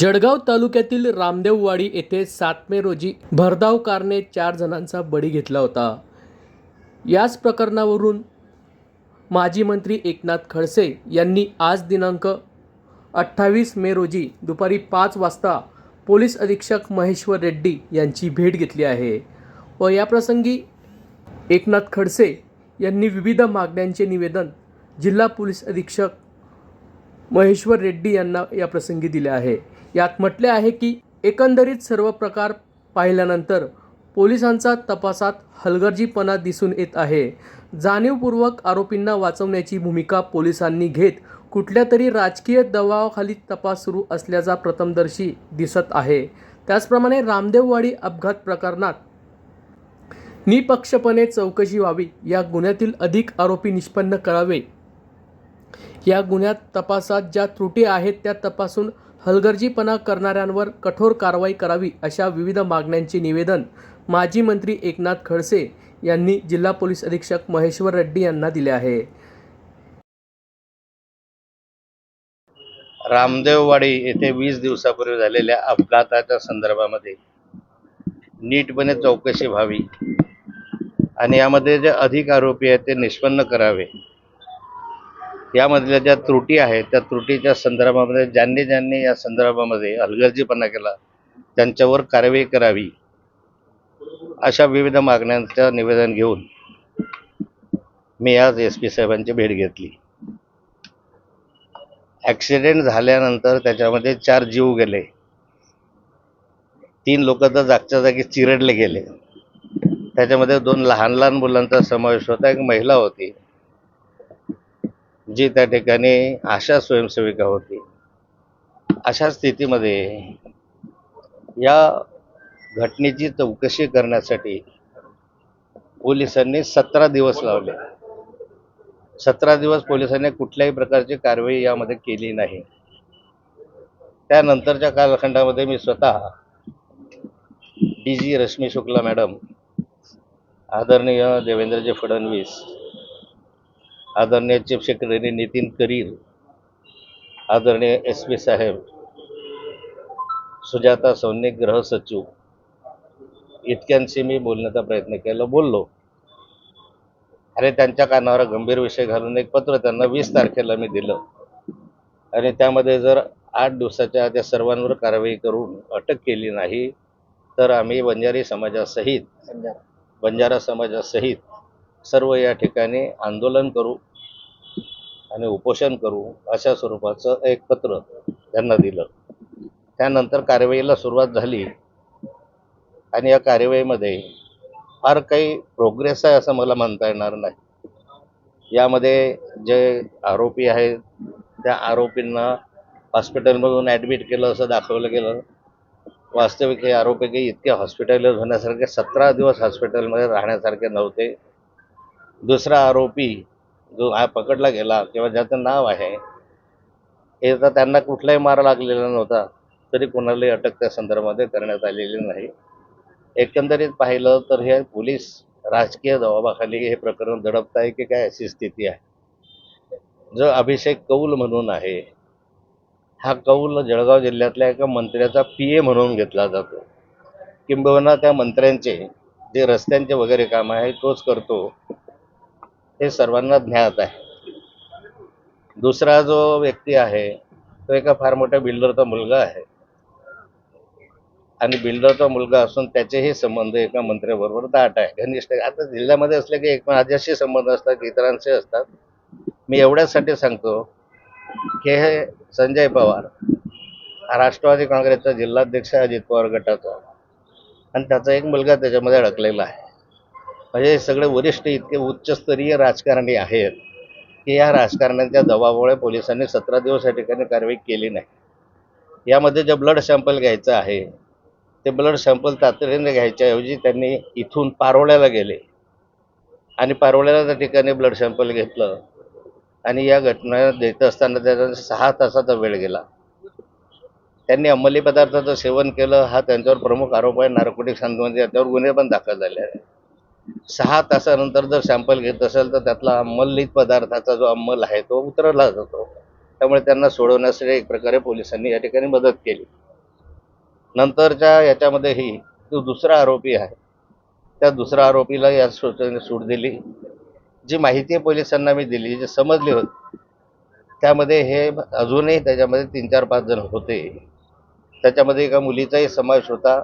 जळगाव तालुक्यातील रामदेववाडी येथे सात मे रोजी भरधाव कारने चार जणांचा बळी घेतला होता. याच प्रकरणावरून माजी मंत्री एकनाथ खडसे यांनी आज दिनांक अठ्ठावीस मे रोजी दुपारी पाच वाजता पोलीस अधीक्षक महेश्वर रेड्डी यांची भेट घेतली आहे व याप्रसंगी एकनाथ खडसे यांनी विविध मागण्यांचे निवेदन जिल्हा पोलीस अधीक्षक महेश्वर रेड्डी यांना या प्रसंगी दिले आहे. यात म्हटले आहे की एकंदरीत सर्व प्रकार पाहिल्यानंतर पोलिसांचा तपासात हलगर्जीपणा दिसून येत आहे. जाणीवपूर्वक आरोपींना वाचवण्याची भूमिका पोलिसांनी घेत कुठल्या तरी राजकीय दबावाखाली तपास सुरू असल्याचा प्रथमदर्शी दिसत आहे. त्याचप्रमाणे रामदेववाडी अपघात प्रकरणात निपक्षपणे चौकशी व्हावी या गुन्ह्यातील अधिक आरोपी निष्पन्न करावे. या गुन्ह्यात तपासात ज्या त्रुटी आहेत त्या तपासून हलगर्जीपणा करणाऱ्यांवर कठोर कारवाई करावी अशा विविध मागण्यांचे निवेदन माजी मंत्री एकनाथ खडसे यांनी जिल्हा पोलीस अधीक्षक महेश्वर रेड्डी यांना दिले आहे. रामदेववाडी येथे वीस दिवसापूर्वी झालेल्या अपघाताच्या संदर्भामध्ये नीटपणे चौकशी व्हावी आणि यामध्ये जे अधिक आरोपी आहेत ते निष्पन्न करावे. यामधल्या ज्या त्रुटी आहेत त्या त्रुटीच्या संदर्भामध्ये ज्यांनी ज्यांनी या संदर्भामध्ये हलगर्जीपणा केला त्यांच्यावर कारवाई करावी अशा विविध मागण्यांचं निवेदन घेऊन मी आज एस पी साहेबांची भेट घेतली. ॲक्सिडेंट झाल्यानंतर त्याच्यामध्ये चार जीव गेले. तीन लोक तर जागच्या जागी चिरडले गेले. त्याच्यामध्ये दोन लहान लहान मुलांचा समावेश होता एक महिला होती. जी त्या ठिकाणी आशा स्वयंसेविका होती अशा स्थितीमध्ये या घटनेची चौकशी करण्यासाठी पोलिसांनी सतरा दिवस लावले. सतरा दिवस पोलिसांनी कुठल्याही प्रकारची कारवाई यामध्ये केली नाही. त्यानंतरच्या कालखंडामध्ये मी स्वतः D G Rashmi Shukla madam आदरणीय देवेंद्रजी फडणवीस आदरणीय चीफ सेक्रेटरी नितीन करीर आदरणीय एस पी साहेब सुजाता सौनिक गृह सचिव इतक्यांशी मी बोलण्याचा प्रयत्न केला बोललो. आणि त्यांच्या कानावर गंभीर विषय घालून एक पत्र त्यांना वीस तारखेला मी दिलं. आणि त्यामध्ये जर आठ दिवसाच्या त्या सर्वांवर कारवाई करून अटक केली नाही तर आम्ही बंजारी समाजासहित बंजारा समाजासहित सर्व या ठिकाणी आंदोलन करू आणि उपोषण करू अशा स्वरूपाचं एक पत्र त्यांना दिलं. त्यानंतर कारवाईला सुरुवात झाली. आणि या कार्यवाहीमध्ये फार काही प्रोग्रेस आहे असं मला म्हणता येणार नाही. यामध्ये जे आरोपी आहेत त्या आरोपींना हॉस्पिटलमधून ॲडमिट केलं असं दाखवलं गेलं. वास्तविक हे आरोपी काही इतके हॉस्पिटलाइज होण्यासारखे सतरा दिवस हॉस्पिटलमध्ये राहण्यासारखे नव्हते. दुसरा आरोपी जो हा पकडला गेला किंवा ज्याचं नाव आहे हे तर त्यांना कुठलाही मार लागलेला नव्हता तरी कोणालाही अटक त्या संदर्भामध्ये करण्यात आलेली नाही. एकंदरीत पाहिलं तर हे पोलीस राजकीय दबावाखाली हे प्रकरण दडपत आहे की काय अशी स्थिती आहे. जो अभिषेक कौल म्हणून आहे हा कौल जळगाव जिल्ह्यातल्या एका मंत्र्याचा पी ए म्हणून घेतला जातो. किंबहुना त्या मंत्र्यांचे जे रस्त्यांचे वगैरे काम आहे तोच करतो. हे सर्वांना ज्ञात आहे. दुसरा जो व्यक्ती आहे तो एका फार मोठ्या बिल्डरचा मुलगा आहे. आणि बिल्डरचा मुलगा असून त्याचेही संबंध एका मंत्र्याबरोबर दाट आहे. घनिष्ठ आता जिल्ह्यामध्ये असले की एक माझ्याशी संबंध असतात इतरांचे असतात. मी एवढ्यासाठी सांगतो की हे संजय पवार राष्ट्रवादी काँग्रेसचा जिल्हाध्यक्ष अजित पवार गटाचा. आणि त्याचा एक मुलगा त्याच्यामध्ये अडकलेला आहे. म्हणजे सगळे वरिष्ठ इतके उच्चस्तरीय राजकारणी आहेत की या राजकारण्यांच्या दबावामुळे पोलिसांनी सतरा दिवस या ठिकाणी कारवाई केली नाही. यामध्ये जे ब्लड सॅम्पल घ्यायचं आहे ते ब्लड सॅम्पल तातडीने घ्यायच्याऐवजी त्यांनी इथून पारोळ्याला गेले आणि पारोळ्याला त्या ठिकाणी ब्लड सॅम्पल घेतलं आणि या घटना देत असताना त्याचा सहा तासाचा वेळ गेला. त्यांनी अंमली पदार्थाचं सेवन केलं हा त्यांच्यावर प्रमुख आरोप आहे. नार्कोटिक म्हणजे याच्यावर गुन्हे पण दाखल झाले आहेत. सहा तासानंतर जर सॅम्पल घेत असेल तर त्यातला अंमलित पदार्थाचा जो अंमल आहे तो उतरवला जातो. त्यामुळे त्यांना सोडवण्यासाठी एक प्रकारे पोलिसांनी या ठिकाणी मदत केली. नंतरच्या याच्यामध्येही जो दुसरा आरोपी आहे त्या दुसऱ्या आरोपीला या सूचनेने सूट दिली. जी माहिती पोलिसांना मी दिली जी समजली होती त्यामध्ये हे अजूनही त्याच्यामध्ये तीन चार पाच जण होते. त्याच्यामध्ये एका मुलीचाही समावेश होता.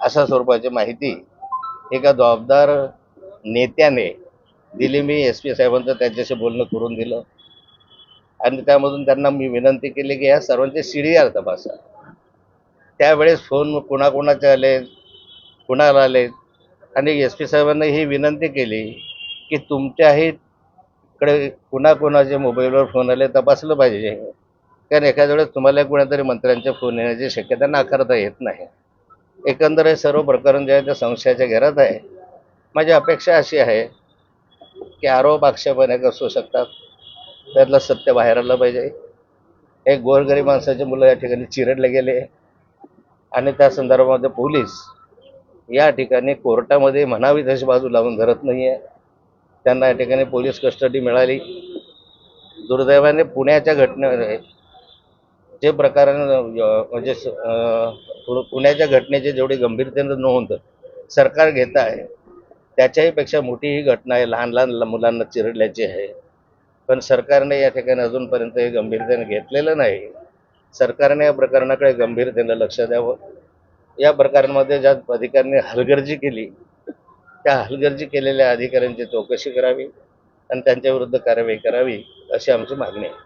अशा स्वरूपाची माहिती एका जबाबदार नेत्याने दिली मी एस पी साहेबांचं त्यांच्याशी बोलणं करून दिलं. आणि त्यामधून त्यांना मी विनंती केली की या सर्वांचे सी डी आर तपासा. त्यावेळेस फोन कुणाकुणाचे आले कुणाला आले? आणि एस पी साहेबांना ही विनंती केली की तुमच्याही कडे कुणाकुणाचे मोबाईलवर फोन आले तपासलं पाहिजे. कारण एखाद्या वेळेस तुम्हाला कुणातरी मंत्र्यांचे फोन येण्याची शक्यता नाकारता येत नाही. एकंदर हे सर्व प्रकरण जे आहे ते संशयाच्या घेरात आहे माझी अपेक्षा अशी आहे की आरोप आक्षेप अनेक असू शकतात. त्यातलं सत्य बाहेर आलं पाहिजे. एक गोरगरीब माणसाचे मुलं या ठिकाणी चिरडले गेले. आणि त्या संदर्भामध्ये पोलीस या ठिकाणी कोर्टामध्ये म्हणावी तशी बाजू लावून धरत नाही आहे त्यांना या ठिकाणी पोलीस कस्टडी मिळाली. दुर्दैवाने पुण्याच्या घटनेमध्ये जे प्रकारानं म्हणजे स- पुण्याच्या घटनेची जेवढी गंभीरतेनं नोंद सरकार घेत आहे त्याच्याही पेक्षा मोठी ही घटना आहे. लहान लहान मुलांना चिरडल्याची आहे. पण सरकारने या ठिकाणी अजूनपर्यंत हे गंभीरतेने घेतलेलं नाही. सरकारने या प्रकरणाकडे गंभीरतेनं लक्ष द्यावं. या प्रकरणामध्ये ज्या अधिकाऱ्यांनी हलगर्जी केली त्या हलगर्जी केलेल्या अधिकाऱ्यांची चौकशी करावी आणि त्यांच्याविरुद्ध कारवाई करावी अशी आमची मागणी आहे.